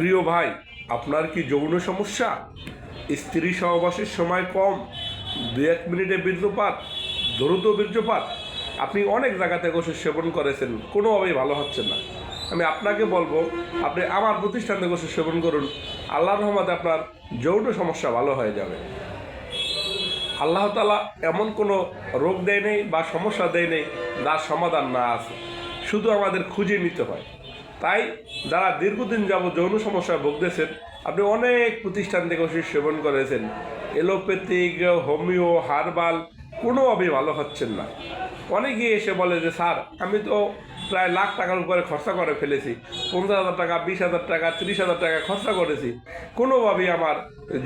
প্রিয় ভাই, আপনার কি যৌন সমস্যা? স্ত্রী সহবাসের সময় কম দু এক মিনিটে বীর্যপাত, দ্রুত বীর্যপাত। আপনি অনেক জায়গাতে ওষুধ সেবন করেছেন, কোনোভাবেই ভালো হচ্ছে না। আমি আপনাকে বলব, আপনি আমার প্রতিষ্ঠান থেকে ওষুধ সেবন করুন আল্লাহ রহমতে আপনার যৌন সমস্যা ভালো হয়ে যাবে। আল্লাহ তালা এমন কোনো রোগ দেয় নেই বা সমস্যা দেয় নেই, যার সমাধান না আছে। শুধু আমাদের খুঁজে নিতে হয়। তাই যারা দীর্ঘদিন যাব যৌন সমস্যায় ভুগতেছেন, আপনি অনেক প্রতিষ্ঠান থেকে ওষুধ সেবন করেছেন। এলোপ্যাথিক, হোমিও, হার্বাল, কোনোভাবেই ভালো হচ্ছেন না। অনেকেই এসে বলে যে, স্যার, আমি তো প্রায় লাখ টাকার উপরে খরচা করে ফেলেছি। পঞ্চাশ হাজার টাকা, বিশ হাজার টাকা, তিরিশ হাজার টাকা খরচা করেছি। কোনোভাবেই আমার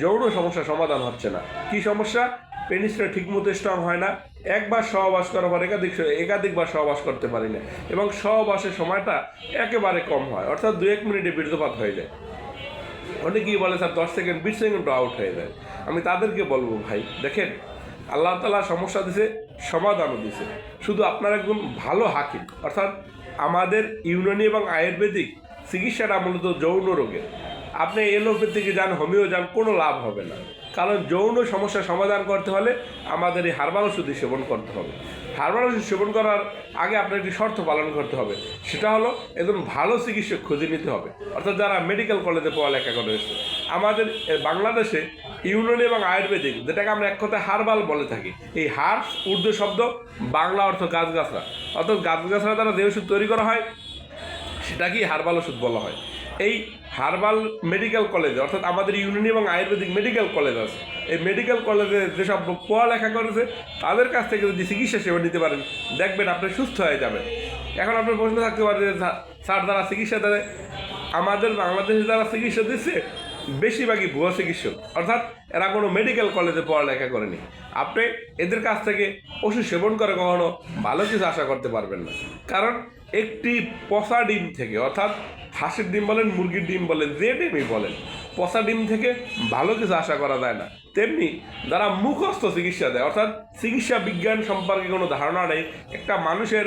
যৌন সমস্যা সমাধান হচ্ছে না। কি সমস্যা? পেনিসটা ঠিকমতো স্ট্রং হয় না। একবার সহবাস করার পর একাধিক একাধিকবার সহবাস করতে পারি না। এবং সহবাসের সময়টা একেবারে কম হয়। অর্থাৎ দু এক মিনিটে বীর্যপাত হয়ে যায়। অনেকেই বলে, স্যার, দশ সেকেন্ড, বিশ সেকেন্ড আউট হয়ে যায়। আমি তাদেরকে বলব, ভাই, দেখেন, আল্লাহ তালা সমস্যা দিছে, সমাধানও দিছে। শুধু আপনার একজন ভালো হাকিম, অর্থাৎ আমাদের ইউনানি এবং আয়ুর্বেদিক চিকিৎসাটা মূলত যৌন রোগের। আপনি এলোপ্যাথিকে যান, হোমিও যান, কোনো লাভ হবে না। কারণ যৌন সমস্যার সমাধান করতে হলে আমাদের এই হার্বাল ওষুধই সেবন করতে হবে। হার্বাল ওষুধ সেবন করার আগে আপনার একটি শর্ত পালন করতে হবে। সেটা হলো, একজন ভালো চিকিৎসক খুঁজে নিতে হবে। অর্থাৎ যারা মেডিকেল কলেজে পড়ালেখা করে এসেছে আমাদের বাংলাদেশে ইউনানি এবং আয়ুর্বেদিক, যেটাকে আমরা এক কথায় হার্বাল বলে থাকি, এই হার্বস উর্দু শব্দ বাংলা অর্থ গাছগাছরা অর্থাৎ গাছগাছরা দ্বারা যে ওষুধ তৈরি করা হয়, সেটাকেই হারবাল ওষুধ বলা হয়। এই হার্বাল মেডিকেল কলেজে, অর্থাৎ আমাদের ইউনিয়ন এবং আয়ুর্বেদিক মেডিকেল কলেজ আছে। এই মেডিকেল কলেজে যেসব পড়ালেখা করেছে, তাদের কাছ থেকে যদি চিকিৎসা সেবা নিতে পারেন, দেখবেন আপনি সুস্থ হয়ে যাবেন। এখন আপনার প্রশ্ন থাকতে পারে যে, স্যার- দ্বারা চিকিৎসা দেয়, আমাদের বাংলাদেশে যারা চিকিৎসা দিচ্ছে বেশিরভাগই ভুয়া চিকিৎসক। অর্থাৎ এরা কোনো মেডিকেল কলেজে পড়ালেখা করেনি। আপনি এদের কাছ থেকে ওষুধ সেবন করে কখনো ভালো কিছু আশা করতে পারবেন না। কারণ একটি পচা ডিম থেকে, অর্থাৎ হাঁসের ডিম বলেন, মুরগির ডিম বলেন, যে ডিমই বলেন পচা ডিম থেকে ভালো কিছু আশা করা যায় না। তেমনি যারা মুখস্থ চিকিৎসা দেয়, অর্থাৎ চিকিৎসা বিজ্ঞান সম্পর্কে কোনো ধারণা নেই, একটা মানুষের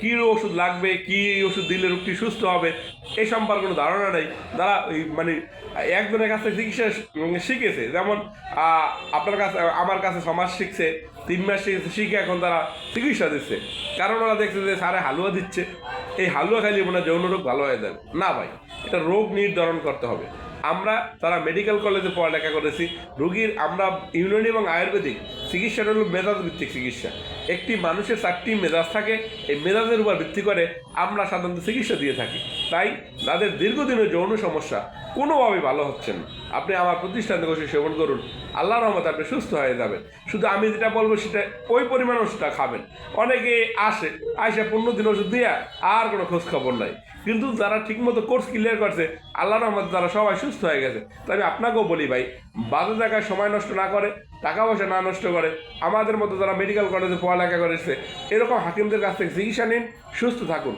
কী ওষুধ লাগবে, কী ওষুধ দিলে রোগটি সুস্থ হবে এই সম্পর্কে কোনো ধারণা নেই। যারা ওই মানে একজনের কাছে চিকিৎসা শিখেছে, যেমন আপনার কাছে, আমার কাছে সমাজ শিখছে, তিন মাস শিখে এখন তারা চিকিৎসা দিচ্ছে। কারণ ওরা দেখছে যে সারে হালুয়া দিচ্ছে। এই হালুয়া খাইলে মনে যৌন রোগ ভালো হয়ে যাবে। না ভাই, এটা রোগ নির্ধারণ করতে হবে। আমরা তারা মেডিকেল কলেজে পড়ালেখা করেছি, রোগীর আমরা ইউনানি এবং আয়ুর্বেদিক চিকিৎসাটা হলো মেজাজ ভিত্তিক চিকিৎসা। একটি মানুষের চারটি মেজাজ থাকে, এই মেজাজের উপর ভিত্তি করে আমরা সাধারণত চিকিৎসা দিয়ে থাকি। তাই তাদের দীর্ঘদিনের যৌন সমস্যা কোনোভাবেই ভালো হচ্ছে না। আপনি আমার প্রতিষ্ঠান থেকে সেবন করুন। আল্লাহ রহমতে আপনি সুস্থ হয়ে যাবেন। শুধু আমি যেটা বলব সেটা ওই পরিমাণ ওষুধটা খাবেন। অনেকে আসে, আইসা পনেরো দিন ওষুধ দিয়ে আর কোনো খোঁজ খবর নাই। কিন্তু যারা ঠিকমতো কোর্স ক্লিয়ার করছে আল্লাহ রহমতে তারা সবাই সুস্থ হয়ে গেছে। তাই আমি আপনাকেও বলি ভাই, বাজে জায়গায় সময় নষ্ট না করে, টাকা পয়সা না নষ্ট করে, আমাদের মতো যারা মেডিকেল কলেজে পড়ালেখা করেছে, এরকম হাকিমদের কাছ থেকে চিকিৎসা নিন, সুস্থ থাকুন।